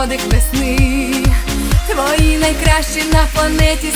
подих весни, твої найкращі на планеті